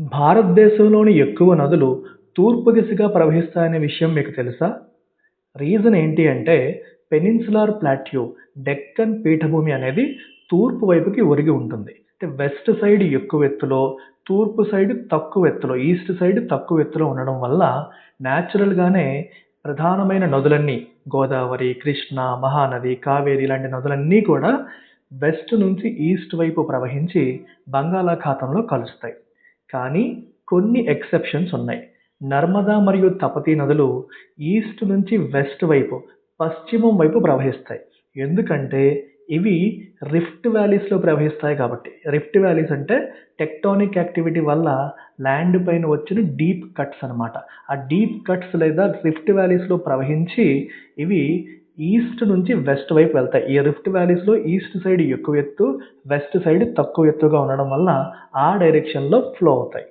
భారతదేశంలోని ఎక్కువ నదులు తూర్పు దిశగా ప్రవహిస్తాయనే విషయం మీకు తెలుసా? రీజన్ ఏంటి అంటే పెనిన్సులార్ ప్లాట్యూ డెక్కన్ పీఠభూమి అనేది తూర్పు వైపుకి ఒరిగి ఉంటుంది. అంటే వెస్ట్ సైడ్ ఎక్కువ ఎత్తులో తూర్పు సైడ్ తక్కువ ఎత్తులో ఈస్ట్ సైడ్ తక్కువ ఎత్తులో ఉండడం వల్ల న్యాచురల్గానే ప్రధానమైన నదులన్నీ గోదావరి కృష్ణ మహానది కావేరి ఇలాంటి నదులన్నీ కూడా వెస్ట్ నుంచి ఈస్ట్ వైపు ప్రవహించి బంగాళాఖాతంలో కలుస్తాయి. కానీ కొన్ని ఎక్సెప్షన్స్ ఉన్నాయి. నర్మదా మరియు తపతి నదులు ఈస్ట్ నుంచి వెస్ట్ వైపు పశ్చిమం వైపు ప్రవహిస్తాయి. ఎందుకంటే ఇవి రిఫ్ట్ వ్యాలీస్లో ప్రవహిస్తాయి కాబట్టి. రిఫ్ట్ వ్యాలీస్ అంటే టెక్టానిక్ యాక్టివిటీ వల్ల ల్యాండ్ పైన వచ్చిన డీప్ కట్స్ అనమాట ఆ డీప్ కట్స్ లేదా రిఫ్ట్ వ్యాలీస్లో ప్రవహించి ఇవి ఈస్ట్ నుంచి వెస్ట్ వైపు వెళ్తాయి. ఈ రిఫ్ట్ వ్యాలీస్లో ఈస్ట్ సైడ్ ఎక్కువ ఎత్తు వెస్ట్ సైడ్ తక్కువ ఎత్తుగా ఉండడం వల్ల ఆ డైరెక్షన్లో ఫ్లో అవుతాయి.